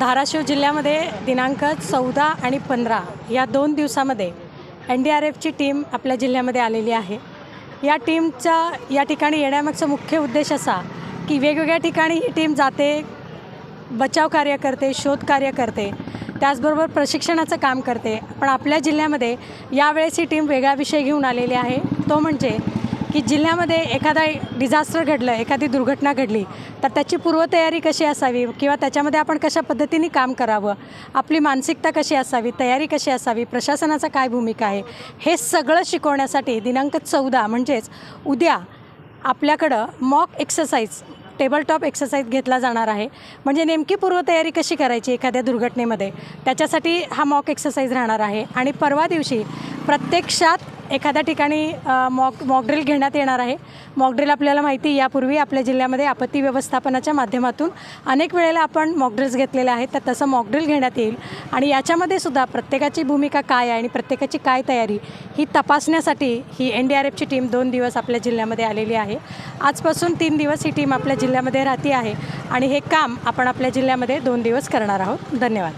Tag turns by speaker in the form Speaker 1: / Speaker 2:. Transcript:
Speaker 1: धाराशिव जिल्ह्यामध्ये दिनांक चौदा आणि पंधरा या दोन दिवसामध्ये एन डी आर एफची टीम आपल्या जिल्ह्यामध्ये आलेली आहे. या टीमचा या ठिकाणी येण्यामागचा मुख्य उद्देश असा की वेगवेगळ्या ठिकाणी ही टीम जाते बचाव कार्य करते शोध कार्य करते त्याचबरोबर प्रशिक्षणाचं काम करते. पण आपल्या जिल्ह्यामध्ये यावेळेस ही टीम वेगळा विषय घेऊन आलेली आहे. तो म्हणजे की जिल्ह्यामध्ये एखादा डिझास्टर घडलं एखादी दुर्घटना घडली तर त्याची पूर्वतयारी कशी असावी किंवा त्याच्यामध्ये आपण कशा पद्धतीने काम करावं? आपली मानसिकता कशी असावी? तयारी कशी असावी? प्रशासनाचा काय भूमिका आहे? हे सगळं शिकवण्यासाठी दिनांक चौदा म्हणजेच उद्या आपल्याकडं mock exercise table top exercise घेतला जाणार आहे. म्हणजे नेमकी पूर्वतयारी कशी करायची एखाद्या दुर्घटनेमध्ये? त्याच्यासाठी हा मॉक एक्सरसाइज राहणार आहे. आणि परवा दिवशी प्रत्यक्षात एखाद्या ठिकाणी मॉक मॉकड्रिल घेण्यात येणार आहे. मॉकड्रिल आपल्याला माहिती यापूर्वी आपल्या जिल्ह्यामध्ये आपत्ती व्यवस्थापनाच्या माध्यमातून अनेक वेळेला आपण मॉकड्रिल्स घेतलेले आहेत. तर तसं मॉकड्रिल घेण्यात येईल. आणि याच्यामध्ये सुद्धा प्रत्येकाची भूमिका काय आहे आणि प्रत्येकाची काय तयारी ही तपासण्यासाठी ही एन डी आर एफची टीम दोन दिवस आपल्या जिल्ह्यामध्ये आलेली आहे. आजपासून तीन दिवस ही टीम आपल्या जिल्ह्यामध्ये राहते आहे. आणि हे काम आपण आपल्या जिल्ह्यामध्ये दोन दिवस करणार आहोत. धन्यवाद.